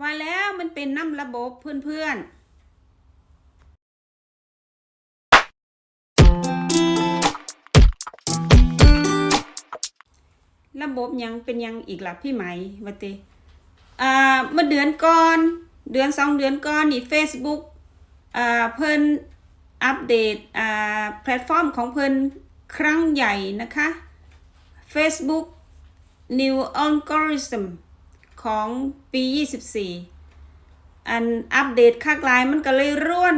ว่าแล้วมันเป็นน้ำระบบเพื่อนๆระบบยังเป็นยังอีกล่ะพี่ไหมวะเตอ่าเมื่อเดือนก่อน เดือนสองเดือนก่อนนี่ Facebook อ่าเพิ่นอัปเดตอ่าแพลตฟอร์มของเพิ่นครั้งใหญ่นะคะ Facebook New Algorithm ของปี 24 อันอัปเดตคักลายมันก็เลยร่วน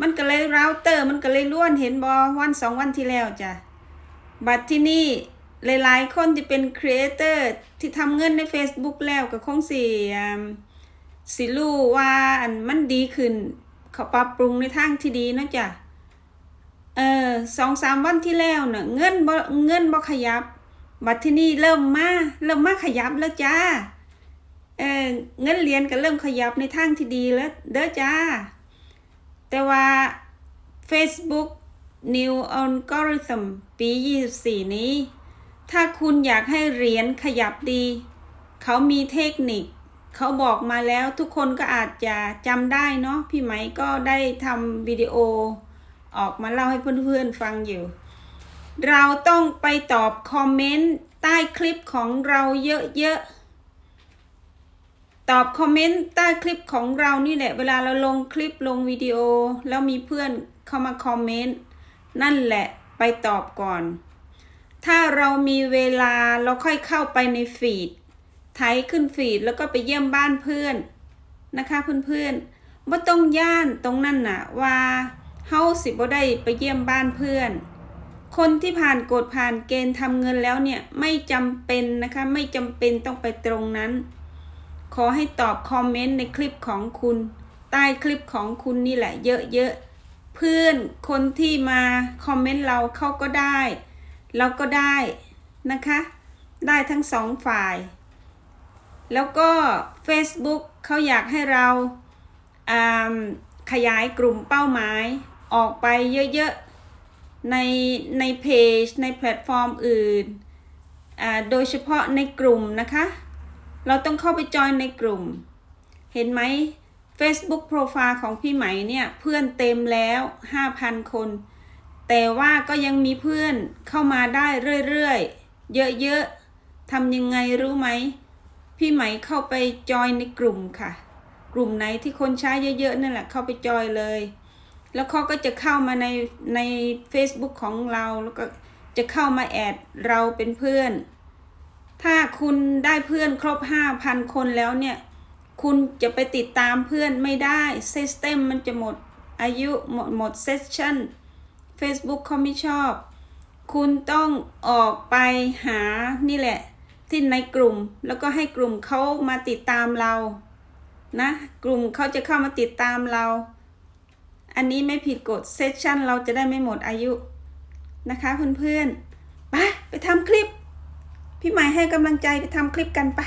มันก็เลยเราเตอร์มันก็เลยร่วนเห็นบอวันสองวันที่แล้วจ้ะ บัดที่นี่หลายๆ คนที่เป็นครีเอเตอร์ที่ทำเงินใน Facebook แล้วก็คงสิอ่สิรู้ว่าอันมันดีขึ้น เขาปรับปรุงในทางที่ดีเนาะจ้ะ เออสองสามวันที่แล้วเน่ะเงินบ่เงินบ่ขยับ บัดที่นี่เริ่มมาเริ่มมาขยับแล้วจ้า เงินเหรียญก็เริ่มขยับในทางที่ดีแล้วเด้อจ้า แต่ว่า Facebook New Algorithm ปี 24 นี้ ถ้าคุณอยากให้เหรียญขยับดี เขามีเทคนิค เขาบอกมาแล้วทุกคนก็อาจจะจำได้เนาะพี่ไหมก็ได้ทำวิดีโอ ออกมาเล่าให้เพื่อนๆฟังอยู่ เราต้องไปตอบคอมเมนต์ใต้คลิปของเราเยอะๆ ตอบคอมเมนต์ใต้คลิปของเรานี่แหละ เวลาเราลงคลิปลงวิดีโอ แล้วมีเพื่อนเข้ามาคอมเมนต์นั่นแหละไปตอบก่อน ถ้าเรามีเวลาเราค่อยเข้าไปในฟีดไถขึ้นฟีดแล้วก็ไปเยี่ยมบ้านเพื่อนนะคะเพื่อนๆว่าต้องย่านตรงนั้นน่ะว่าเฮาสิบ่ได้ไปเยี่ยมบ้านเพื่อน คนที่ผ่านกฎผ่านเกณฑ์ทำเงินแล้วเนี่ยไม่จำเป็นนะคะไม่จำเป็นต้องไปตรงนั้น ขอให้ตอบคอมเมนต์ในคลิปของคุณ ใต้คลิปของคุณนี่แหละเยอะๆ เพื่อนคนที่มาคอมเมนต์เราเขาก็ได้ เราก็ได้นะคะ ได้ทั้งสองฝ่าย แล้วก็ Facebook เขาอยากให้เราอ่าขยายกลุ่มเป้าหมายออกไปเยอะๆ ในในเพจ ในแพลตฟอร์มอื่นอ่าโดยเฉพาะในกลุ่มนะคะ เราต้องเข้าไปจอยในกลุ่ม เห็นไหม Facebook Profile ของพี่ไหมเนี่ยเพื่อนเต็มแล้ว 5,000 คน แต่ว่าก็ยังมีเพื่อนเข้ามาได้เรื่อยๆ เยอะๆทำยังไงรู้ไหม พี่ไหมเข้าไปจอยในกลุ่มค่ะ กลุ่มไหนที่คนใช้เยอะๆนั่นแหละเข้าไปจอยเลย แล้วเขาก็จะเข้ามาในใน Facebook ของเราแล้วก็จะเข้ามาแอดเราเป็นเพื่อน ถ้าคุณได้เพื่อนครบ5,000คนแล้วเนี่ย คุณจะไปติดตามเพื่อนไม่ได้ซิสเต็มมันจะหมดอายุหมดหมดเซสชั่น Facebook เขาไม่ชอบ คุณต้องออกไปหานี่แหละ ที่ในกลุ่มแล้วก็ให้กลุ่มเขามาติดตามเรานะ กลุ่มเขาจะเข้ามาติดตามเรา อันนี้ไม่ผิดกฎเซสชั่นเราจะได้ไม่หมดอายุนะคะเพื่อนๆไปไปทำคลิป พี่หม่ให้กำลังใจไปทำคลิปกันไปะ